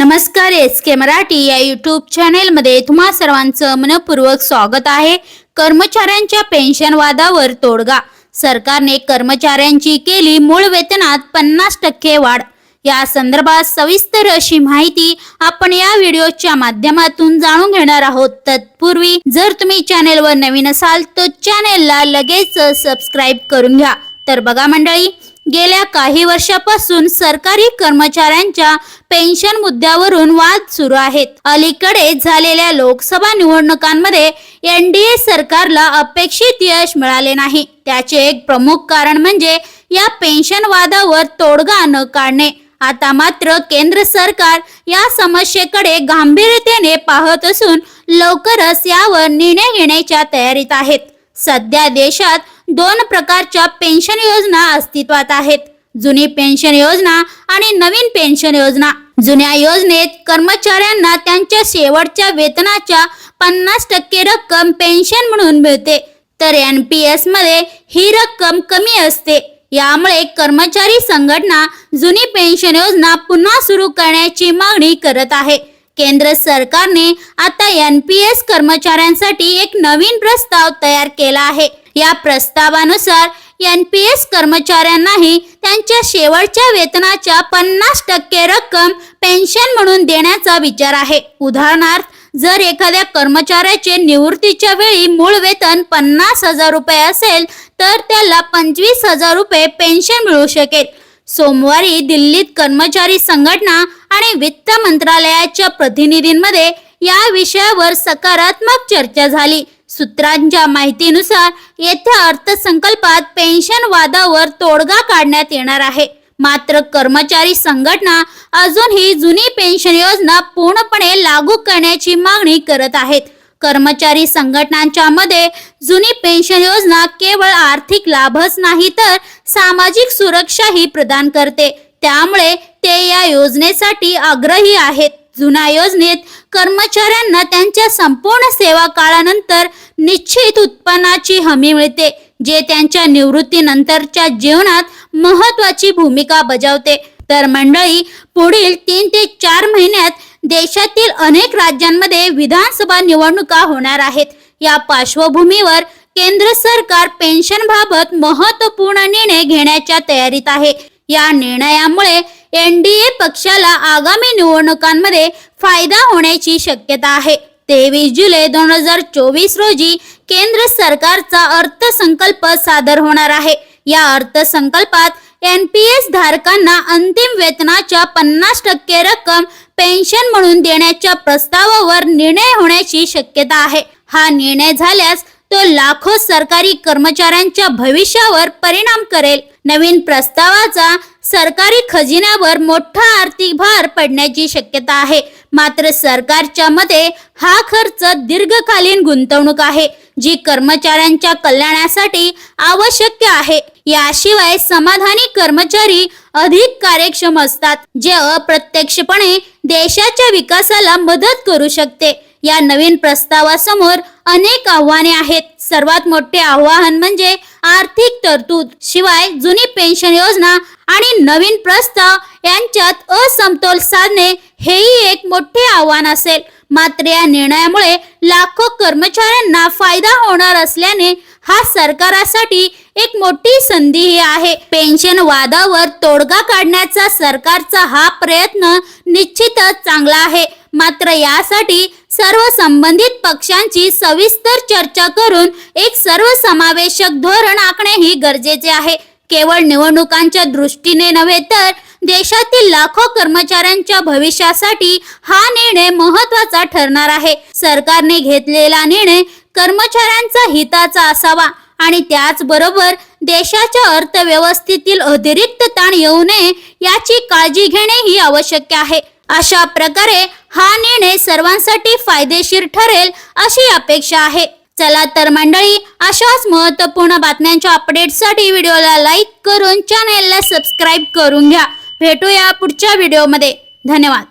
नमस्कार एस के मराठी या युट्यूब चॅनेलमध्ये तुम्हा सर्वांचं मनपूर्वक स्वागत आहे. कर्मचाऱ्यांच्या पेन्शन वादावर तोडगा. सरकारने कर्मचाऱ्यांची केली मूळ वेतनात पन्नास टक्के वाढ. या संदर्भात सविस्तर अशी माहिती आपण या व्हिडिओच्या माध्यमातून जाणून घेणार आहोत. तत्पूर्वी जर तुम्ही चॅनेलवर नवीन असाल तर चॅनेलला लगेच सबस्क्राईब करून घ्या. तर बघा मंडळी गेल्या काही वर्षापासून सरकारी कर्मचाऱ्यांच्या पेन्शन मुद्द्यावरून वाद सुरू आहेत. अलीकडे झालेल्या लोकसभा निवडणुकांमध्ये एनडीए सरकारला अपेक्षित यश मिळाले नाही. त्याचे एक प्रमुख कारण म्हणजे या पेन्शन वादावर तोडगा न काढणे. आता मात्र केंद्र सरकार या समस्येकडे गांभीर्यतेने पाहत असून लवकरच यावर निर्णय घेण्याच्या तयारीत आहेत. सध्या देशात दोन प्रकारच्या पेन्शन योजना अस्तित्वात आहेत. जुनी पेन्शन योजना आणि नवीन पेन्शन योजना. जुन्या योजनेत कर्मचाऱ्यांना त्यांच्या शेवटच्या वेतनाच्या पन्नास टक्के रक्कम पेन्शन म्हणून मिळते. तर एन पी एसमध्ये ही रक्कम कमी असते. यामुळे कर्मचारी संघटना जुनी पेन्शन योजना पुन्हा सुरू करण्याची मागणी करत आहे. केंद्र सरकारने आता एन पी एस कर्मचाऱ्यांसाठी एक नवीन प्रस्ताव तयार केला आहे. या प्रस्तावानुसार एन पी एस कर्मचाऱ्यांनाही त्यांच्या शेवटच्या वेतनाच्या पन्नास टक्के रक्कम पेन्शन म्हणून देण्याचा विचार आहे. उदाहरणार्थ जर एखाद्या कर्मचाऱ्याचे निवृत्तीच्या वेळी मूळ वेतन पन्नास हजार रुपये असेल तर त्याला पंचवीस हजार रुपये पेन्शन मिळू शकेल. सोमवारी दिल्लीत कर्मचारी संघटना आणि वित्त मंत्रालयाच्या प्रतिनिधींमध्ये या विषयावर सकारात्मक चर्चा झाली. सूत्रांच्या माहितीनुसार येत्या अर्थसंकल्पात पेन्शन वादावर तोडगा काढण्यात येणार आहे. मात्र कर्मचारी संघटना अजूनही जुनी पेन्शन योजना पूर्णपणे लागू करण्याची मागणी करत आहेत. कर्मचारी संघटनांच्या मध्ये जुनी पेन्शन योजना केवळ आर्थिक लाभच नाही तर सामाजिक सुरक्षाही प्रदान करते. त्यामुळे ते या योजनेसाठी आग्रही आहेत. जुन्या योजनेत कर्मचाऱ्यांना त्यांच्या संपूर्ण सेवा काळानंतर निश्चित उत्पन्नाची हमी मिळते जे त्यांच्या निवृत्तीनंतरच्या जीवनात महत्वाची भूमिका बजावते. तर मंडळी पुढील तीन ते चार महिन्यात देशातील अनेक राज्यांमध्ये विधानसभा निवडणुका होणार आहेत. या पार्श्वभूमीवर केंद्र सरकार पेन्शन बाबत महत्त्वपूर्ण निर्णय घेण्याच्या तयारीत आहे. या निर्णयामुळे एनडीए पक्षाला आगामी निवडणुकांमध्ये फायदा होण्याची शक्यता आहे. तेवीस जुलै दोन हजार चोवीस रोजी केंद्र सरकारचा अर्थसंकल्प सादर होणार आहे. या अर्थसंकल्पात एन पी एस धारकांना अंतिम वेतनाच्या पन्नास टक्के रक्कम पेन्शन म्हणून देण्याच्या प्रस्तावावर निर्णय होण्याची शक्यता आहे. हा निर्णय झाल्यास तो लाखो सरकारी कर्मचाऱ्यांच्या भविष्यावर परिणाम करेल. नवीन प्रस्तावाचा सरकारी खजिन्यावर मोठा आर्थिक भार पडण्याची शक्यता आहे. मात्र सरकारच्या मते हा खर्च दीर्घकालीन गुंतवणूक आहे जी कर्मचाऱ्यांच्या कल्याणासाठी आवश्यक आहे. याशिवाय समाधानी कर्मचारी अधिक कार्यक्षम असतात जे अप्रत्यक्षपणे देशाच्या विकासाला मदत करू शकते. या नवीन प्रस्तावासमोर अनेक आव्हाने आहेत. सर्वात मोठे आव्हान म्हणजे आर्थिक तरतूद शिवाय जुनी पेन्शन योजना आणि नवीन प्रस्ताव यांच्यात असमतोल साधणे हेही एक मोठे आव्हान असेल. मात्र या निर्णयामुळे लाखो कर्मचाऱ्यांना फायदा होणार असल्याने हा सरकारासाठी एक मोठी संधी आहे. पेन्शन वादावर तोडगा काढण्याचा सरकारचा हा प्रयत्न निश्चितच चांगला आहे. मात्र यासाठी सर्व संबंधित पक्षांची सविस्तर चर्चा करून एक सर्वसमावेशक धोरण आखणे ही गरजेचे आहे. केवळ निवडणुकांच्या दृष्टीने नव्हे तर देशातील लाखो कर्मचाऱ्यांच्या भविष्यासाठी हा निर्णय महत्त्वाचा ठरणार आहे. सरकारने घेतलेला निर्णय कर्मचाऱ्यांचा हिताचा असावा आणि त्याचबरोबर देशाच्या अर्थव्यवस्थेतील अतिरिक्त ताण येऊ नये याची काळजी घेणे ही आवश्यक आहे. अशा प्रकारे हा निर्णय सर्वांसाठी फायदेशीर ठरेल अशी अपेक्षा आहे. चला तर मंडळी अशाच महत्त्वपूर्ण बातम्यांच्या अपडेटसाठी व्हिडिओला लाईक करून चॅनेलला सबस्क्राईब करून घ्या. भेटूया पुढच्या व्हिडिओमध्ये धन्यवाद.